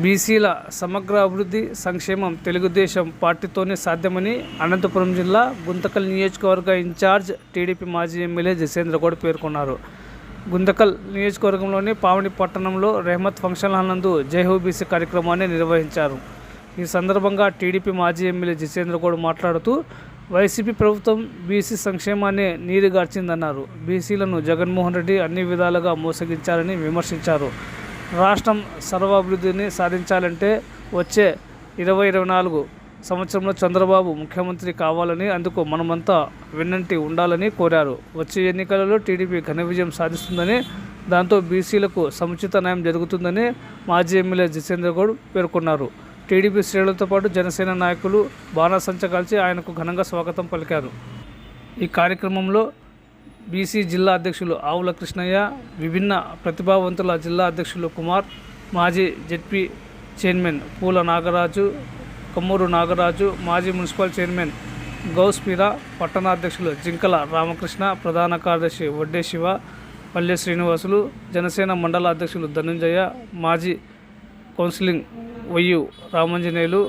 బీసీల సమగ్ర అభివృద్ధి సంక్షేమం తెలుగుదేశం పార్టీతోనే సాధ్యమని అనంతపురం జిల్లా గుంతకల్ నియోజకవర్గ ఇన్ఛార్జ్ టీడీపీ మాజీ ఎమ్మెల్యే జసేంద్ర గౌడ్ పేర్కొన్నారు. గుంతకల్ నియోజకవర్గంలోని పావని పట్టణంలో రెహమత్ ఫంక్షన్ హాల్ నందు జైహో బీసీ కార్యక్రమాన్ని నిర్వహించారు. ఈ సందర్భంగా టీడీపీ మాజీ ఎమ్మెల్యే జితేంద్ర గౌడ్ మాట్లాడుతూ వైసీపీ ప్రభుత్వం బీసీ సంక్షేమాన్ని నీరుగార్చిందన్నారు. బీసీలను జగన్మోహన్ రెడ్డి అన్ని విధాలుగా మోసగించారని విమర్శించారు. రాష్ట్రం సర్వాభివృద్ధిని సాధించాలంటే వచ్చే ఇరవై ఇరవై నాలుగు సంవత్సరంలో చంద్రబాబు ముఖ్యమంత్రి కావాలని అందుకు మనమంతా వెన్నంటి ఉండాలని కోరారు. వచ్చే ఎన్నికలలో టీడీపీ ఘన విజయం సాధిస్తుందని దాంతో బీసీలకు సముచిత న్యాయం జరుగుతుందని మాజీ ఎమ్మెల్యే జితేంద్ర గౌడ్ పేర్కొన్నారు. టీడీపీ శ్రేణులతో పాటు జనసేన నాయకులు బాణాసంచ కాల్చి ఆయనకు ఘనంగా స్వాగతం పలికారు. ఈ కార్యక్రమంలో బీసీ జిల్లా అధ్యక్షులు ఆవుల కృష్ణయ్య విభిన్న ప్రతిభావంతుల జిల్లా అధ్యక్షులు కుమార్ మాజీ జెడ్పీ చైర్మన్ పూల నాగరాజు కొమ్మూరు నాగరాజు మాజీ మున్సిపల్ చైర్మన్ గౌస్పీరా పట్టణాధ్యక్షులు జింకల రామకృష్ణ ప్రధాన కార్యదర్శి వడ్డే శివ పల్లె శ్రీనివాసులు జనసేన మండల అధ్యక్షులు ధనుంజయ మాజీ కౌన్సిలింగ్ వయ్యు రామంజనేయులు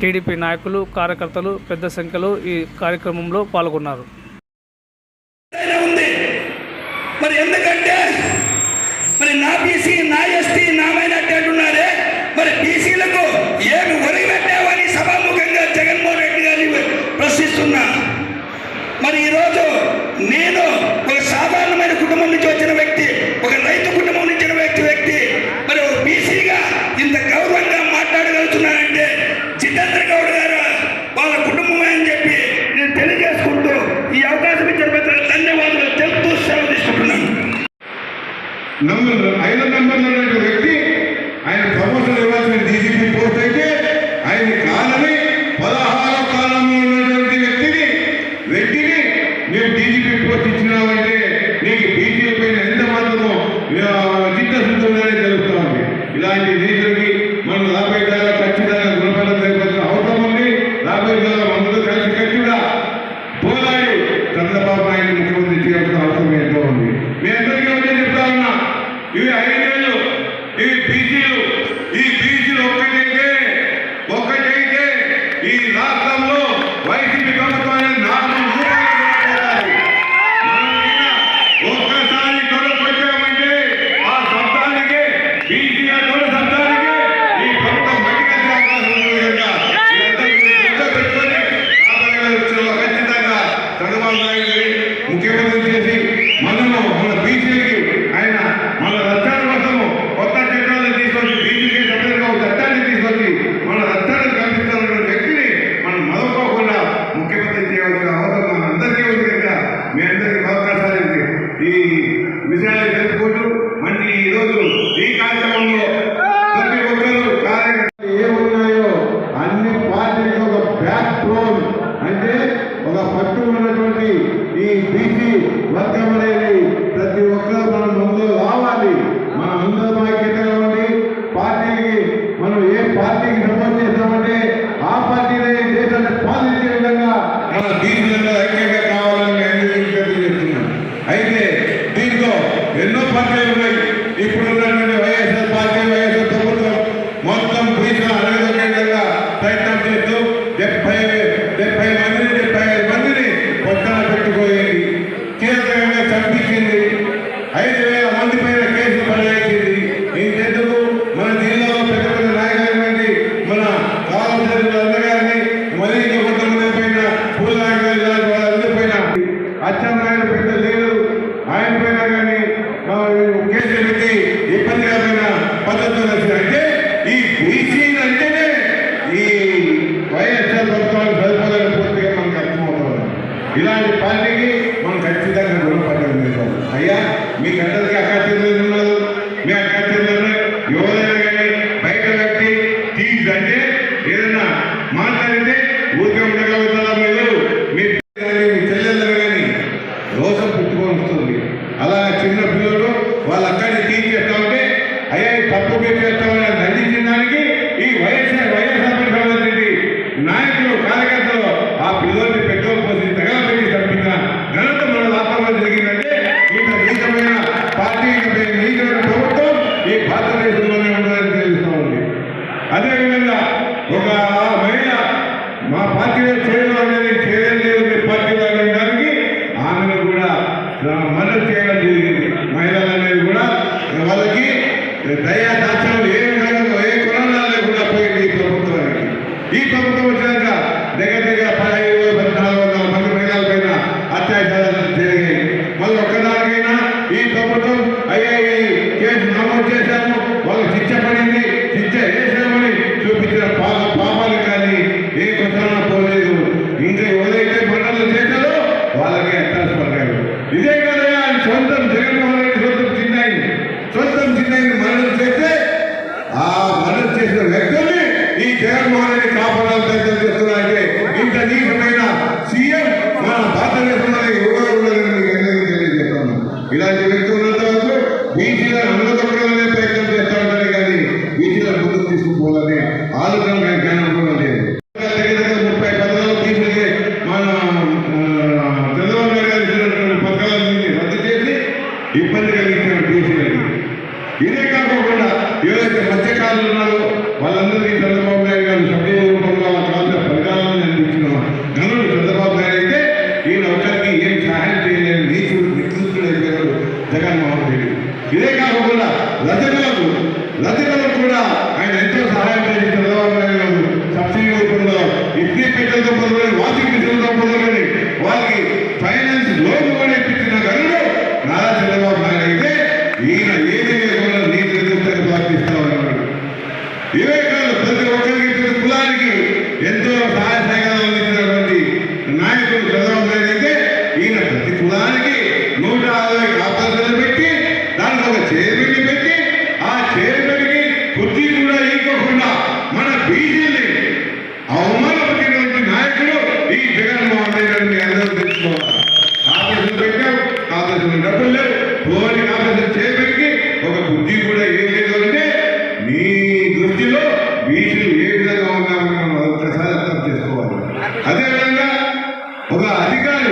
టీడీపీ నాయకులు కార్యకర్తలు పెద్ద సంఖ్యలో ఈ కార్యక్రమంలో పాల్గొన్నారు. ఎస్టీ నామైన అంటున్నారే? మరి బీసీలకు ఏమి ఒరిగి పెట్టావని సభాముఖంగా జగన్మోహన్ రెడ్డి గారిని ప్రశ్నిస్తున్నా. మరి ఈరోజు నేను ఒక సాధారణమైన కుటుంబం నుంచి వచ్చిన వ్యక్తి. నంబర్ ఐదు నంబర్లో ఉన్న వ్యక్తి ఆయన ప్రమోషన్ ఇవ్వాల్సిన డీజీపీ పోస్ట్ అయితే ఆయన కాలని పదహారు కాలంలో ఇవి ఐదేళ్ళు ఇవి బీసీలు ఈ బీసీలు ఒక్కటైతే ఒక్కటైతే ఈ రాష్ట్రంలో వైసీపీ ప్రభుత్వం ప్రయత్నం చేస్తూ ఇలాంటి అదేవిధంగా ఒక మహిళ మా పార్టీలో చేయడం అనేది చేయడం మీ పార్టీలో అనడానికి ఆమెను కూడా మద్దతు చేయడం జరిగింది. మహిళలు అనేది కూడా వాళ్ళకి దయా దాచడం ఏ విధంగా ఏ కులంలో లేకుండా పోయింది ఈ ప్రభుత్వానికి. ఈ ప్రభుత్వం వచ్చాక దగ్గర దగ్గర పదహైదు పద్నాలుగు వందల మంది మహిళల పైన అత్యాచారాలు జరిగాయి. మళ్ళీ ఒక్కదానికైనా ఈ ప్రభుత్వం అయ్యా కేసు సొంతం మరణం చేస్తే ఆ మరణం చేసిన వ్యక్తుల్ని ఈ జగన్మోహన్ రెడ్డి కాపాడాలని ప్రయత్నం చేస్తున్నారంటే ఇంత నీచమైన సీఎం మన భారతదేశంలో ఎవరు ఉండరని ఇలాంటి వ్యక్తులు ఉన్నంత వరకు బీసీల అన్నదొక్కలనే ప్రయత్నం చేస్తా ఉంటారు కానీ బీసీల ముందుకు తీసుకుపోవాలని ఆలోచన కానీ జ్ఞానం కూడా లేదు దగ్గర దగ్గర ముప్పై పథకాలు బీసీలకి మన ఆ, చంద్రబాబు నాయుడు గారు ఇచ్చినటువంటి పథకాలన్నీ రద్దు చేసి ఇబ్బంది కలిగించారు బీసీలకి ఇదే కాకుండా ఎవరైతే ఉన్నారు. ఉన్నారో వాళ్ళందరికీ ఈ జగన్మోహన్ రెడ్డి గారు మీ అందరూ తెచ్చుకోవాలి ఆఫీసులు పెట్టాం ఆఫీసులు డబ్బులు లేవు. పోని ఆఫీసులు చేయడానికి ఒక బుద్ధి కూడా ఏం లేదు అంటే మీ దృష్టిలో బీసీలు ఏ విధంగా ఉన్నారని మనం ఒక్కసారి అర్థం చేసుకోవాలి. అదేవిధంగా ఒక అధికారి